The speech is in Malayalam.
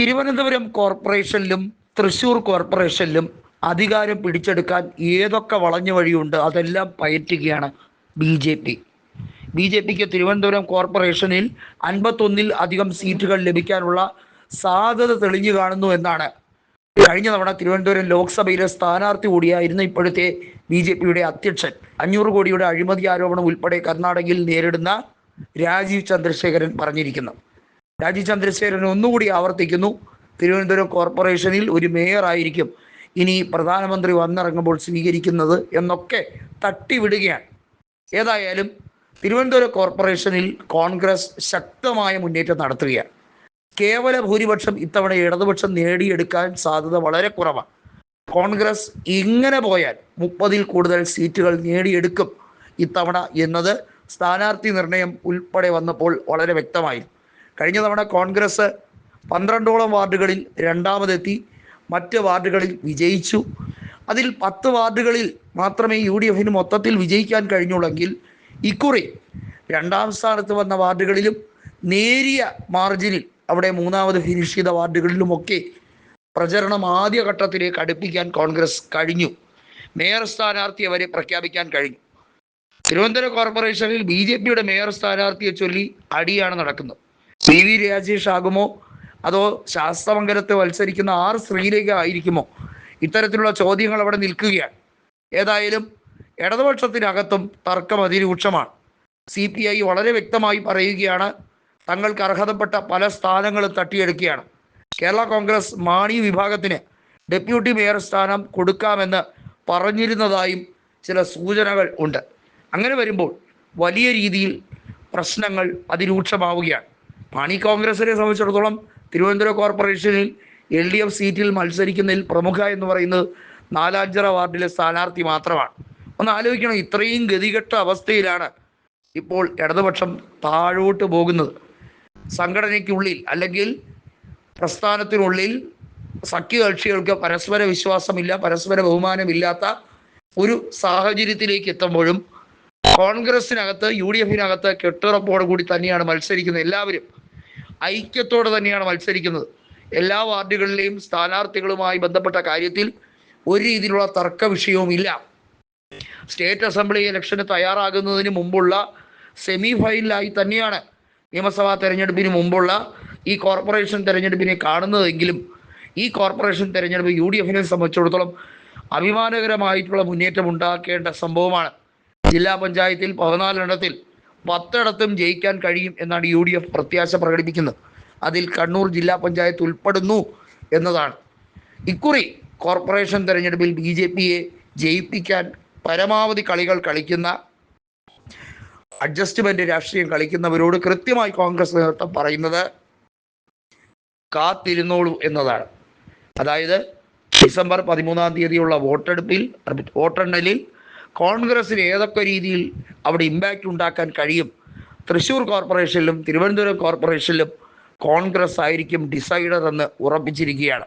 തിരുവനന്തപുരം കോർപ്പറേഷനിലും തൃശൂർ കോർപ്പറേഷനിലും അധികാരം പിടിച്ചെടുക്കാൻ ഏതൊക്കെ വളഞ്ഞ വഴിയുണ്ട് അതെല്ലാം പയറ്റുകയാണ് B J P. B J പിക്ക് തിരുവനന്തപുരം കോർപ്പറേഷനിൽ അൻപത്തൊന്നിൽ അധികം സീറ്റുകൾ ലഭിക്കാനുള്ള സാധ്യത തെളിഞ്ഞു കാണുന്നു എന്നാണ്. കഴിഞ്ഞ തവണ തിരുവനന്തപുരം ലോക്സഭയിലെ സ്ഥാനാർത്ഥി കൂടിയായിരുന്നു ഇപ്പോഴത്തെ ബി ജെ പിയുടെ അധ്യക്ഷൻ. അഞ്ഞൂറ് കോടിയുടെ അഴിമതി ആരോപണം ഉൾപ്പെടെ കർണാടകയിൽ നേരിടുന്ന രാജീവ് ചന്ദ്രശേഖരൻ പറഞ്ഞിരിക്കുന്നു. രാജീവ് ചന്ദ്രശേഖരൻ ഒന്നുകൂടി ആവർത്തിക്കുന്നു. തിരുവനന്തപുരം കോർപ്പറേഷനിൽ ഒരു മേയറായിരിക്കും ഇനി പ്രധാനമന്ത്രി വന്നിറങ്ങുമ്പോൾ സ്വീകരിക്കുന്നത് എന്നൊക്കെ തട്ടിവിടുകയാണ്. ഏതായാലും തിരുവനന്തപുരം കോർപ്പറേഷനിൽ കോൺഗ്രസ് ശക്തമായ മുന്നേറ്റം നടത്തുകയാണ്. കേവല ഭൂരിപക്ഷം ഇത്തവണ ഇടതുപക്ഷം നേടിയെടുക്കാൻ സാധ്യത വളരെ കുറവാണ്. കോൺഗ്രസ് ഇങ്ങനെ പോയാൽ മുപ്പതിൽ കൂടുതൽ സീറ്റുകൾ നേടിയെടുക്കും ഇത്തവണ എന്നത് സ്ഥാനാർത്ഥി നിർണയം ഉൾപ്പെടെ വന്നപ്പോൾ വളരെ വ്യക്തമായി കഴിഞ്ഞ തവണ കോൺഗ്രസ് പന്ത്രണ്ടോളം വാർഡുകളിൽ രണ്ടാമതെത്തി. മറ്റ് വാർഡുകളിൽ വിജയിച്ചു. അതിൽ പത്ത് വാർഡുകളിൽ മാത്രമേ യു ഡി എഫിന് മൊത്തത്തിൽ വിജയിക്കാൻ കഴിഞ്ഞുള്ളെങ്കിൽ ഇക്കുറി രണ്ടാം സ്ഥാനത്ത് വന്ന വാർഡുകളിലും നേരിയ മാർജിനിൽ അവിടെ മൂന്നാമത് ഫിനിഷ് ചെയ്ത വാർഡുകളിലുമൊക്കെ പ്രചരണം ആദ്യഘട്ടത്തിലേക്ക് അടുപ്പിക്കാൻ കോൺഗ്രസ് കഴിഞ്ഞു. മേയർ സ്ഥാനാർത്ഥി അവരെ പ്രഖ്യാപിക്കാൻ കഴിഞ്ഞു. തിരുവനന്തപുരം കോർപ്പറേഷനിൽ ബി ജെ പിയുടെ മേയർ സ്ഥാനാർത്ഥിയെ ചൊല്ലി അടിയാണ് നടക്കുന്നത്. പി വി രാജേഷ് ആകുമോ? അതോ ശാസ്തമംഗലത്തെ മത്സരിക്കുന്ന ആർ ശ്രീലേഖ ആയിരിക്കുമോ? ഇത്തരത്തിലുള്ള ചോദ്യങ്ങൾ അവിടെ നിൽക്കുകയാണ്. ഏതായാലും ഇടതുപക്ഷത്തിനകത്തും തർക്കം അതിരൂക്ഷമാണ്. സി പി ഐ വളരെ വ്യക്തമായി പറയുകയാണ് തങ്ങൾക്ക് അർഹതപ്പെട്ട പല സ്ഥാനങ്ങളും തട്ടിയെടുക്കുകയാണ്. കേരള കോൺഗ്രസ് മാണി വിഭാഗത്തിന് ഡെപ്യൂട്ടി മേയർ സ്ഥാനം കൊടുക്കാമെന്ന് പറഞ്ഞിരുന്നതായും ചില സൂചനകൾ ഉണ്ട്. അങ്ങനെ വരുമ്പോൾ വലിയ രീതിയിൽ പ്രശ്നങ്ങൾ അതിരൂക്ഷമാവുകയാണ്. മാണി കോൺഗ്രസിനെ സംബന്ധിച്ചിടത്തോളം തിരുവനന്തപുരം കോർപ്പറേഷനിൽ എൽ ഡി എഫ് സീറ്റിൽ മത്സരിക്കുന്നതിൽ പ്രമുഖ എന്ന് പറയുന്നത് നാലാഞ്ചിറ വാർഡിലെ സ്ഥാനാർത്ഥി മാത്രമാണ്. ഒന്ന് ആലോചിക്കണം ഇത്രയും ഗതികെട്ട അവസ്ഥയിലാണ് ഇപ്പോൾ ഇടതുപക്ഷം താഴോട്ട് പോകുന്നത്. സംഘടനയ്ക്കുള്ളിൽ അല്ലെങ്കിൽ പ്രസ്ഥാനത്തിനുള്ളിൽ സഖ്യകക്ഷികൾക്ക് പരസ്പര വിശ്വാസമില്ല പരസ്പര ബഹുമാനമില്ലാത്ത ഒരു സാഹചര്യത്തിലേക്ക് എത്തുമ്പോഴും കോൺഗ്രസിനകത്ത് യു ഡി എഫിനകത്ത് കെട്ടുറപ്പോടു കൂടി തന്നെയാണ് മത്സരിക്കുന്നത് എല്ലാവരും. ഐക്യത്തോടെ തന്നെയാണ് മത്സരിക്കുന്നത്. എല്ലാ വാർഡുകളിലെയും സ്ഥാനാർത്ഥികളുമായി ബന്ധപ്പെട്ട കാര്യത്തിൽ ഒരു രീതിയിലുള്ള തർക്ക വിഷയവും ഇല്ല സ്റ്റേറ്റ് അസംബ്ലി ഇലക്ഷന് തയ്യാറാകുന്നതിന് മുമ്പുള്ള സെമി ഫൈനലായി തന്നെയാണ് നിയമസഭാ തെരഞ്ഞെടുപ്പിന് മുമ്പുള്ള ഈ കോർപ്പറേഷൻ തെരഞ്ഞെടുപ്പിനെ കാണുന്നതെങ്കിലും ഈ കോർപ്പറേഷൻ തെരഞ്ഞെടുപ്പ് യു ഡി എഫിനെ സംബന്ധിച്ചിടത്തോളം അഭിമാനകരമായിട്ടുള്ള മുന്നേറ്റം ഉണ്ടാക്കേണ്ട സംഭവമാണ്. ജില്ലാ പഞ്ചായത്തിൽ പതിനാലെണ്ണത്തിൽ പത്തിടത്തും ജയിക്കാൻ കഴിയും എന്നാണ് യു ഡി എഫ് പ്രത്യാശ പ്രകടിപ്പിക്കുന്നത്. അതിൽ കണ്ണൂർ ജില്ലാ പഞ്ചായത്ത് ഉൾപ്പെടുന്നു എന്നതാണ്. ഇക്കുറി കോർപ്പറേഷൻ തെരഞ്ഞെടുപ്പിൽ ബി ജെ പിയെ ജയിപ്പിക്കാൻ പരമാവധി കളികൾ കളിക്കുന്ന അഡ്ജസ്റ്റ്മെന്റ് രാഷ്ട്രീയം കളിക്കുന്നവരോട് കൃത്യമായി കോൺഗ്രസ് നേതൃത്വം പറയുന്നത് കാത്തിരുന്നോളൂ എന്നതാണ്. അതായത് ഡിസംബർ പതിമൂന്നാം തീയതിയുള്ള വോട്ടെടുപ്പിൽ വോട്ടെണ്ണലിൽ കോൺഗ്രസിന് ഏതൊക്കെ രീതിയിൽ അവിടെ ഇമ്പാക്റ്റ് ഉണ്ടാക്കാൻ കഴിയും? തൃശ്ശൂർ കോർപ്പറേഷനിലും തിരുവനന്തപുരം കോർപ്പറേഷനിലും കോൺഗ്രസ് ആയിരിക്കും ഡിസൈഡർ എന്ന് ഉറപ്പിച്ചിരിക്കുകയാണ്.